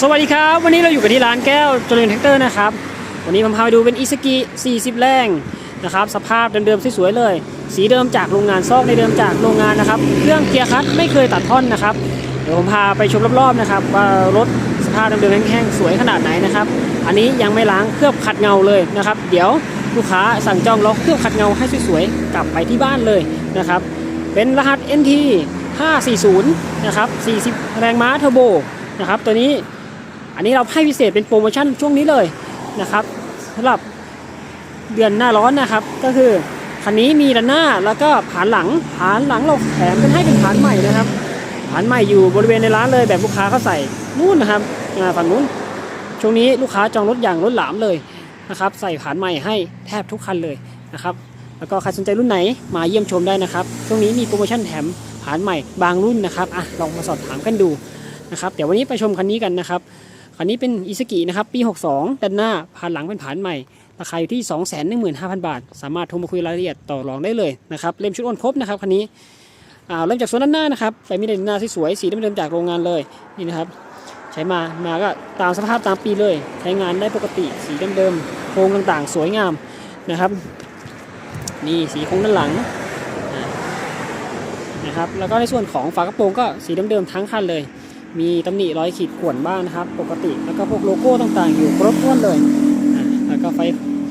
สวัสดีครับ วันนี้เราอยู่กันที่ร้านแก้วเจริญแท็กเตอร์นะครับ วันนี้ผมพาไปดูเป็นอิสกิ 40 แรงนะครับ สภาพเดิมๆสวยๆเลย สีเดิมจากโรงงานซอกในเดิมจากโรงงานนะครับ เครื่องเกียร์คัตไม่เคยตัดท่อนนะครับ เดี๋ยวผมพาไปชมรอบๆนะครับว่ารถสภาพเดิมๆแห้งๆสวยขนาดไหนนะครับ อันนี้ยังไม่ล้างเคลือบขัดเงาเลยนะครับ เดี๋ยวลูกค้าสั่งจองล็อกเคลือบขัดเงาให้สวยๆกลับไปที่บ้านเลยนะครับ เป็นรหัส NT 540 นะครับ 40 แรงม้าเทอร์โบนะครับ ตัวนี้ อันนี้เราให้พิเศษเป็นโปรโมชั่นช่วงนี้เลยนะครับสำหรับเดือนหน้าร้อนนะครับ ก็คือคันนี้มีด้านหน้าแล้วก็ผานหลังผานหลังเราแถมเป็นให้เป็นผานใหม่นะครับผานใหม่อยู่บริเวณในร้านเลยแบบลูกค้าเขาใส่นู่นนะครับอ่าฝั่งนู้นช่วงนี้ลูกค้าจองรถอย่างรถหลามเลยนะครับ ใส่ผานใหม่ให้แทบทุกคันเลยนะครับแล้วก็ใครสนใจรุ่นไหนมาเยี่ยมชมได้นะครับช่วงนี้มีโปรโมชั่นแถมผานใหม่บางรุ่นนะครับอะลองมาสอบถามกันดูนะครับเดี๋ยววันนี้ไปชมคันนี้กันนะครับ นนี้เป็นอิสกินะครับปี 62 ด้านหน้าผ่านหลังเป็นผ่านใหม่ ราคาอยู่ที่ 215,000 บาท สามารถโทรมาคุยรายละเอียดต่อรองได้เลยนะครับเล่มชุดอ้นครบนะครับคันนี้เริ่มจากส่วนด้านหน้านะครับไปมีด้านหน้าสวยสีเดิมๆจากโรงงานเลยนี่นะครับใช้มามาก็ตามสภาพตามปีเลย ใช้งานได้ปกติสีเดิมๆโครงต่างๆ สวยงามนะครับนี่สีโครงด้านหลังนะครับแล้วก็ในส่วนของฝากระโปรงก็สีเดิมๆทั้งคันเลย มีตำหนิรอยขีดข่วนบ้างนะครับ ปกติแล้วก็พวกโลโก้ต่างๆ อยู่ครบถ้วนเลยแล้วก็ไฟ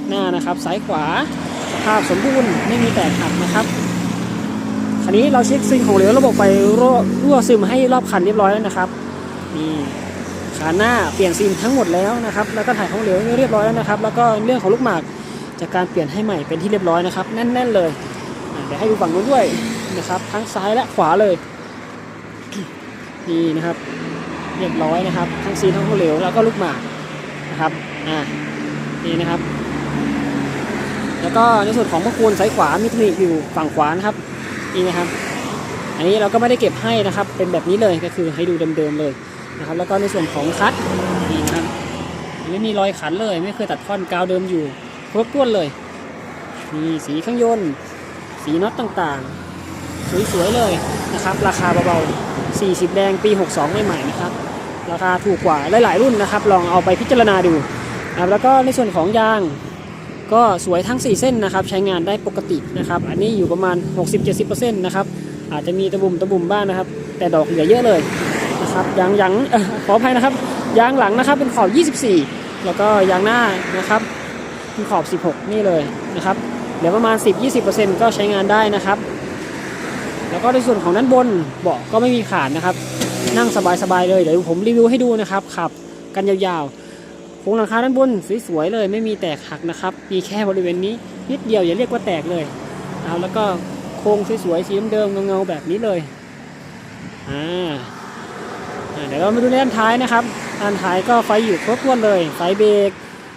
หน้านะครับซ้ายขวาสภาพสมบูรณ์ไม่มีแตกหักนะครับคันนี้เราเช็คซิงของเหลวระบบไฟรั่วรั่วซึมให้รอบคันเรียบร้อยแล้วนะครับนี่ขาหน้าเปลี่ยนซิมทั้งหมดแล้วนะครับ แล้วก็ถ่ายของเหลวเรียบร้อยแล้วนะครับ แล้วก็เรื่องของลูกหมากจากการเปลี่ยนให้ใหม่เป็นที่เรียบร้อยนะครับแน่น ๆ เลยเดี๋ยวให้ดูฝั่งนู้นด้วยนะครับทั้งซ้ายและขวาเลย นี่นะครับ เรียบร้อยนะครับ ทั้งซีนทั้งข้าวเหลวแล้วก็ลูกหมากนะครับอ่านี่นะครับ แล้วก็ในส่วนของพวกคูณซ้ายขวามีตำหนิอยู่ฝั่งขวานะครับนี่นะครับ อันนี้เราก็ไม่ได้เก็บให้นะครับ เป็นแบบนี้เลยก็คือให้ดูเดิมๆเลยนะครับ แล้วก็ในส่วนของคัดนี่นะครับไม่มีรอยขันเลย ไม่เคยตัดท่อนกาวเดิมอยู่ครบถ้วนเลยนี่สีข้างยนต์ สีน็อตต่างๆ สวยๆเลยนะครับ ราคาเบาๆ 40 แดงปี 62 ใหม่ๆนะครับ ราคาถูกกว่าหลายๆรุ่นนะครับ ลองเอาไปพิจารณาดูนะครับแล้วก็ในส่วนของยางก็สวยทั้ง 4 เส้นนะครับ ใช้งานได้ปกตินะครับ อันนี้อยู่ประมาณ 60-70%นะครับ อาจจะมีตะบุ่มตะบุ่มบ้างนะครับ แต่ดอกเหลือเยอะเลยนะครับยางยังขออภัยนะครับ ยางหลังนะครับเป็นขอบ 24 แล้วก็ยางหน้านะครับเป็นขอบ 16 นี่เลยนะครับเหลือประมาณ 10-20%ก็ใช้งานได้นะครับ แล้วก็ในส่วนของด้านบนเบาะก็ไม่มีขาดนะครับ นั่งสบายๆเลยเดี๋ยวผมรีวิวให้ดูนะครับขับกันยาวๆโครงหลังคาด้านบนสวยๆเลย ไม่มีแตกหักนะครับมีแค่บริเวณนี้นิดเดียวอย่าเรียกว่าแตกเลยเอาแล้วก็โครงสวยๆสีเดิมเงาๆแบบนี้เลยอ่าเดี๋ยวเรามาดูในด้านท้ายนะครับด้านท้ายก็ไฟอยู่ครบถ้วนเลยไฟเบรก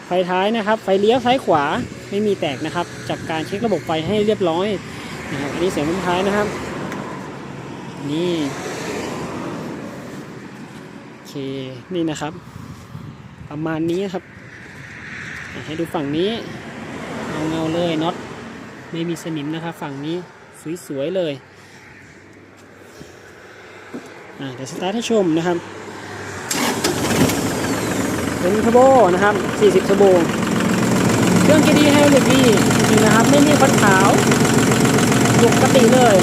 ไฟท้ายนะครับ ไฟเลี้ยวซ้ายขวาไม่มีแตกนะครับ จากการเช็คระบบไฟให้เรียบร้อยนะครับอันนี้เสียงด้านท้ายนะครับ นี่โอเคนี่นะครับ ประมาณนี้ครับ ให้ดูฝั่งนี้เงาเงาเลยน็อตไม่มีสนิมนะครับ ฝั่งนี้สวยๆเลยอะเดี๋ยวสตาร์ทให้ชมนะครับเป็นเทอร์โบนะครับ 40เทอร์โบเครื่องเกีย์ดีไฮดรอลิกดีจริงๆนะครับ ไม่มีควันขาวปกติเลย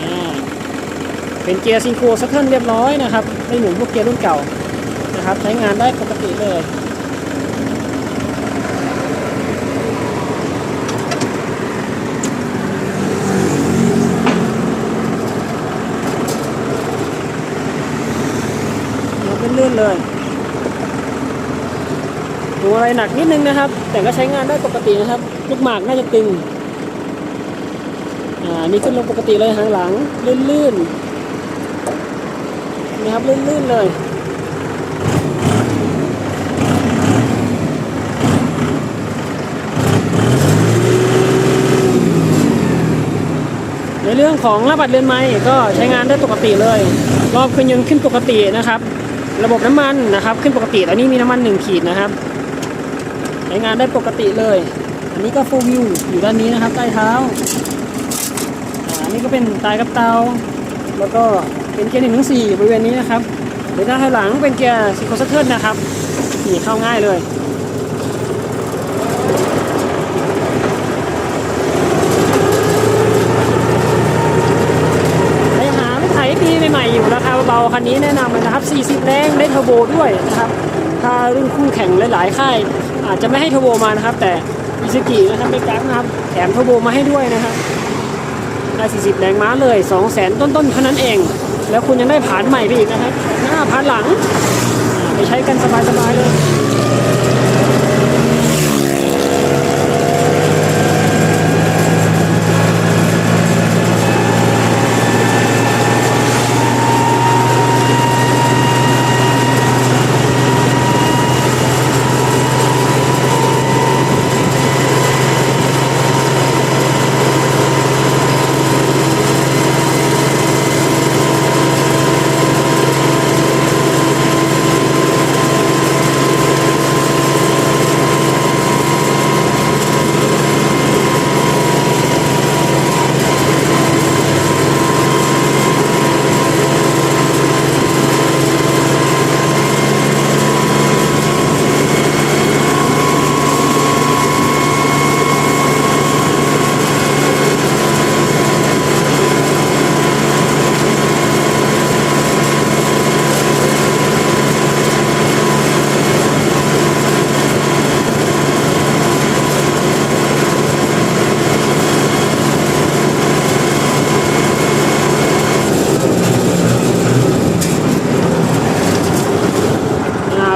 อ่า เป็นเกียร์ซิงโครซัตเทิลเรียบร้อยนะครับไม่หมือนพวกเกียร์รุ่นเก่านะครับใช้งานได้ปกติเลยเราเป็นลื่นเลยดูอะไรหนักนิดนึงนะครับ แต่ก็ใช้งานได้ปกตินะครับลูกหมากน่าจะตึงอ่านี่ขึ้นลงปกติเลยหางหลังลื่นๆ นะครับลื่นๆเลยในเรื่องของระบัดเรือนไม้ก็ใช้งานได้ปกติเลย รอบเครื่องยนต์ขึ้นปกตินะครับ ระบบน้ำมันนะครับ ขึ้นปกติตอนนี้มีน้ำมันหนึ่งขีดนะครับ ใช้งานได้ปกติเลย อันนี้ก็ฟูลวิวอยู่ด้านนี้นะครับใต้เท้าอ่าอันนี้ก็เป็นตายกับเตาแล้วก็ เป็นเกียร์หนึ่งถึงสี่บริเวณนี้นะครับเดินหน้าถอยหลังเป็นเกียร์ซิโคสเทิลนะครับนี่เข้าง่ายเลยใครหาไม่ไถปีใหม่ๆอยู่ราคาเบาๆคันนี้แนะนำเลยนะครับ 40 แรงได้เทอร์โบด้วยนะครับ ถ้ารุ่นคู่แข่งหลายๆค่ายอาจจะไม่ให้เทอร์โบมานะครับ แต่อิซ u กินะครับไม่กักนะครับแถมเทอร์โบมาให้ด้วยนะครับได้ 40 แรงม้าเลย 200,000 ต้นๆเท่านั้นเอง แล้วคุณยังได้ผ่านใหม่ไปอีกนะครับหน้าผ่านหลังไปใช้กันสบายๆเลย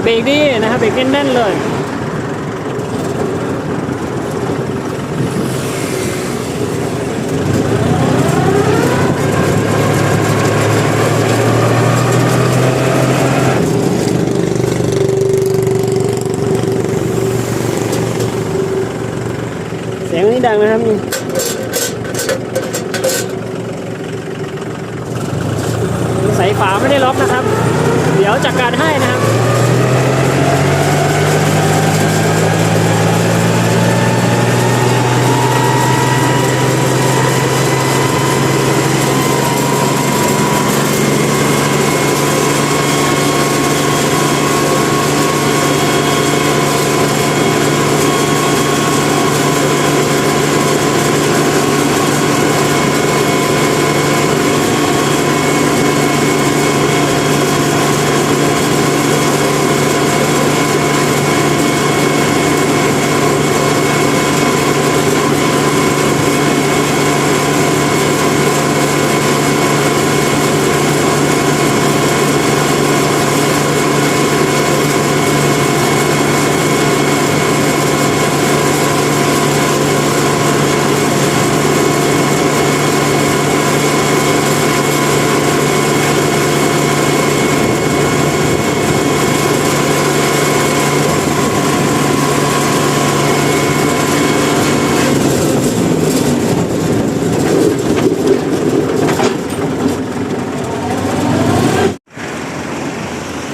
บรกดีนะครับเบรกแน่นๆเลยเสียงนี้ดังนะครับนี่ใส่ฝาไม่ได้ล็อกนะครับ เดี๋ยวจัดการให้นะครับ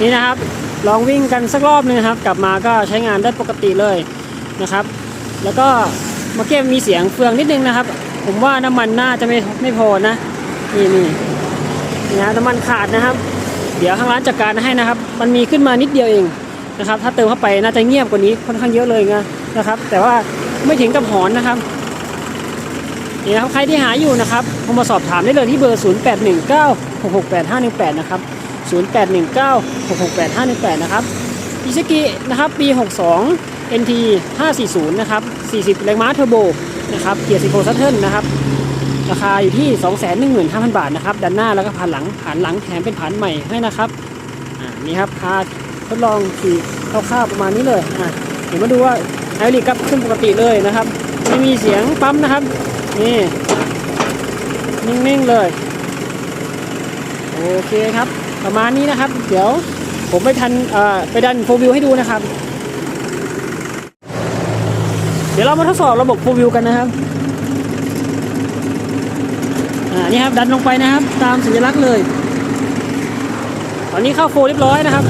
นี่นะครับลองวิ่งกันสักรอบหนึงครับ กลับมาก็ใช้งานได้ปกติเลยนะครับ แล้วก็เมื่อกี้มีเสียงเฟืองนิดนึงนะครับ ผมว่าน้ำมันน่าจะไม่ไม่พอนะนี่นี่นี่นะน้ำมันขาดนะครับ เดี๋ยวทางร้านจัดการให้นะครับ มันมีขึ้นมานิดเดียวเองนะครับ ถ้าเติมเข้าไปน่าจะเงียบกว่านี้ค่อนข้างเยอะเลยนะนะครับ แต่ว่าไม่ถึงกับหอนนะครับนี่นะครับใครที่หาอยู่นะครับโทรมาสอบถามได้เลยที่เบอร์ 0819668518 นะครับ 0819668518 นะครับอิซ u กินะครับปี 62 NT 540 นะครับ 40 แรงม้าเทอร์โบนะครับเกียร์ซิโคซัตเทิลนะครับราคาอยู่ที่ 215,000 บาทนะครับด้านหน้าแล้วก็ผ่านหลังผ่านหลังแถมเป็นผ่านใหม่ให้นะครับอ่านี่ครับพาทดลองขี่คร่าวๆประมาณนี้เลยอ่าเดี๋ยวมาดูว่าไฮริกับขึ้นปกติเลยนะครับ ไม่มีเสียงปั๊มนะครับ นี่นิ่งๆเลย โอเคครับ ประมาณนี้นะครับ เดี๋ยวผมไปทันไปดันโฟวิวให้ดูนะครับ เดี๋ยวเรามาทดสอบระบบโฟวิวกันนะครับอ่านี่ครับดันลงไปนะครับ ตามสัญลักษณ์เลย ตอนนี้เข้าโฟเรียบร้อยนะครับ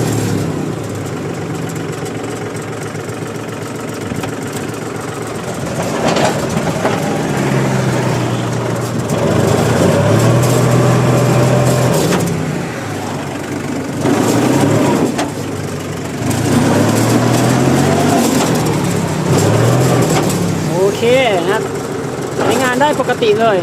ติเลย